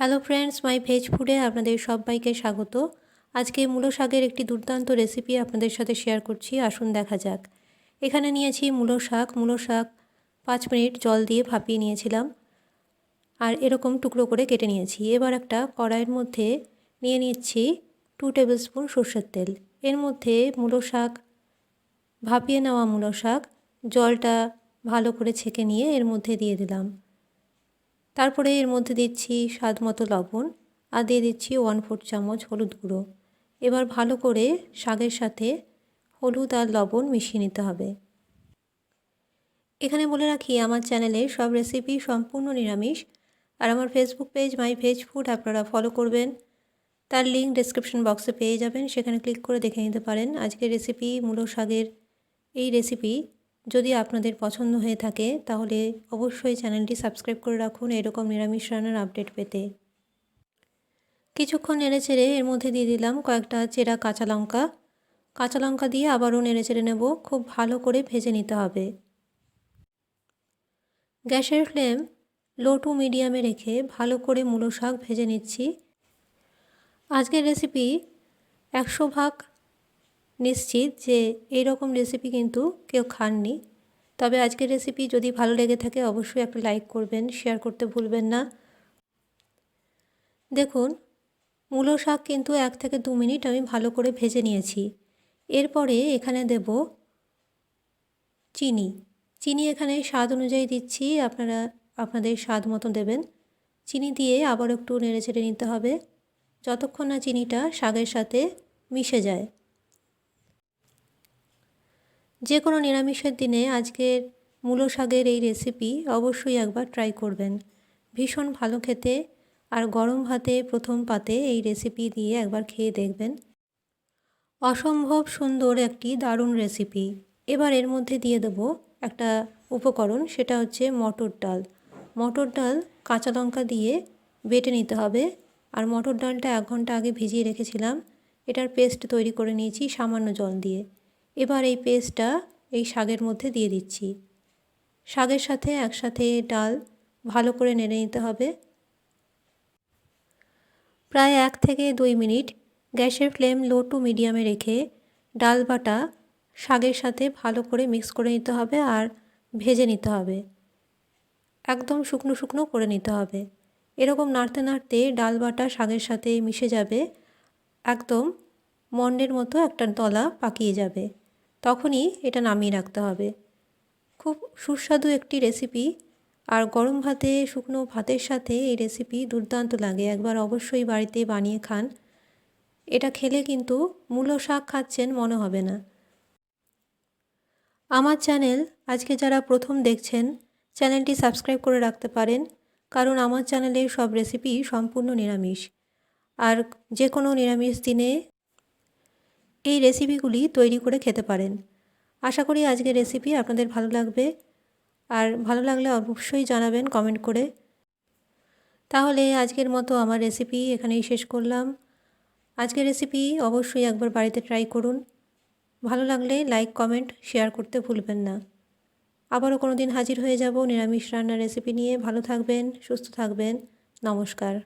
Hello friends মাই veg ফুডে আপনাদের সবাইকে স্বাগত। আজকে মূলো শাকের একটি দুর্দান্ত রেসিপি আপনাদের সাথে শেয়ার করছি, আসুন দেখা যাক। এখানে নিয়েছি মূলো শাক। মূলো শাক পাঁচ মিনিট জল দিয়ে ভাপিয়ে নিয়েছিলাম। আর এরকম টুকরো করে কেটে নিয়েছি। এবার একটা কড়াইয়ের মধ্যে নিয়ে নিচ্ছি টু টেবিল স্পুন সর্ষের তেল। এর মধ্যে মূলো শাক, ভাপিয়ে নেওয়া মূলো শাক, জলটা ভালো করে ছেঁকে নিয়ে এর মধ্যে দিয়ে দিলাম। তারপরে এর মধ্যে দিচ্ছি স্বাদ মতো লবণ আর দিয়ে দিচ্ছি ওয়ান ফোর চামচ হলুদ গুঁড়ো। এবার ভালো করে শাকের সাথে হলুদ আর লবণ মিশিয়ে নিতে হবে। এখানে বলে রাখি, আমার চ্যানেলে সব রেসিপি সম্পূর্ণ নিরামিষ আর আমার Facebook page my veg food আপনারা ফলো করবেন। তার লিঙ্ক ডিসক্রিপশন বক্সে পেয়ে যাবেন, সেখানে ক্লিক করে দেখে নিতে পারেন। আজকের রেসিপি মূলো শাকের এই রেসিপি যদি আপনাদের পছন্দ হয়ে থাকে, তাহলে অবশ্যই চ্যানেলটি সাবস্ক্রাইব করে রাখুন এরকম নিরামিষ রান্নার আপডেট পেতে। কিছুক্ষণ নেড়ে চেড়ে এর মধ্যে দিয়ে দিলাম কয়েকটা চেরা কাঁচা লঙ্কা। কাঁচা লঙ্কা দিয়ে আবারও নেড়ে চেড়ে নেব, খুব ভালো করে ভেজে নিতে হবে। গ্যাসের ফ্লেম লো টু মিডিয়ামে রেখে ভালো করে মূলো শাক ভেজে নিচ্ছি। আজকের রেসিপি একশো ভাগ নিশ্চিত যে এই রকম রেসিপি কিন্তু কেউ খাননি। তবে আজকের রেসিপি যদি ভালো লেগে থাকে, অবশ্যই একটা লাইক করবেন শেয়ার করতে ভুলবেন না। দেখুন, মূলো শাক কিন্তু এক থেকে দু মিনিট আমি ভালো করে ভেজে নিয়েছি। এরপরে এখানে দেব চিনি। চিনি এখানে স্বাদ অনুযায়ী দিচ্ছি, আপনারা আপনাদের স্বাদ মতো দেবেন। চিনি দিয়ে আবার একটু নেড়ে চেড়ে নিতে হবে, যতক্ষণ না চিনিটা শাকের সাথে মিশে যায়। যে কোনো নিরামিষের দিনে আজকের মূলো শাকের এই রেসিপি অবশ্যই একবার ট্রাই করবেন। ভীষণ ভালো খেতে আর গরম ভাতে প্রথম পাতে এই রেসিপি দিয়ে একবার খেয়ে দেখবেন। অসম্ভব সুন্দর একটি দারুণ রেসিপি এবার এর মধ্যে দিয়ে দেব একটা উপকরণ, সেটা হচ্ছে মটর ডাল। মটর ডাল কাঁচা লঙ্কা দিয়ে বেটে নিতে হবে আর মটর ডালটা এক ঘণ্টা আগে ভিজিয়ে রেখেছিলাম। এটার পেস্ট তৈরি করে নিয়েছি সামান্য জল দিয়ে। এবার এই পেস্টটা এই শাকের মধ্যে দিয়ে দিচ্ছি। শাকের সাথে একসাথে ডাল ভালো করে নেড়ে নিতে হবে। প্রায় এক থেকে দুই মিনিট গ্যাসের ফ্লেম লো টু মিডিয়ামে রেখে ডাল বাটা শাকের সাথে ভালো করে মিক্স করে নিতে হবে আর ভেজে নিতে হবে। একদম শুকনো শুকনো করে নিতে হবে। এরকম নাড়তে নাড়তে ডাল বাটা শাকের সাথে মিশে যাবে। একদম মন্ডের মতো একটা তলা পাকিয়ে যাবে। তখনই এটা নামিয়ে রাখতে হবে। খুব সুস্বাদু একটি রেসিপি আর গরম ভাতে, শুকনো ভাতের সাথে এই রেসিপি দুর্দান্ত লাগে। একবার অবশ্যই বাড়িতে বানিয়ে খান। এটা খেলে কিন্তু মূলো শাক খাচ্ছেন মনে হবে না। আমার চ্যানেল আজকে যারা প্রথম দেখছেন চ্যানেলটি সাবস্ক্রাইব করে রাখতে পারেন, কারণ আমার চ্যানেলের সব রেসিপি সম্পূর্ণ নিরামিষ। আর যে কোনো নিরামিষ দিনে এই রেসিপিগুলি তৈরি করে খেতে পারেন। আশা করি আজকের রেসিপি আপনাদের ভালো লাগবে। আর ভালো লাগলে অবশ্যই জানাবেন কমেন্ট করে। তাহলে আজকের মতো আমার রেসিপি এখানেই শেষ করলাম। আজকের রেসিপি অবশ্যই একবার বাড়িতে ট্রাই করুন। ভালো লাগলে লাইক কমেন্ট শেয়ার করতে ভুলবেন না। আবারও কোনো দিন হাজির হয়ে যাব নিরামিষ রান্নার রেসিপি নিয়ে। ভালো থাকবেন, সুস্থ থাকবেন। নমস্কার।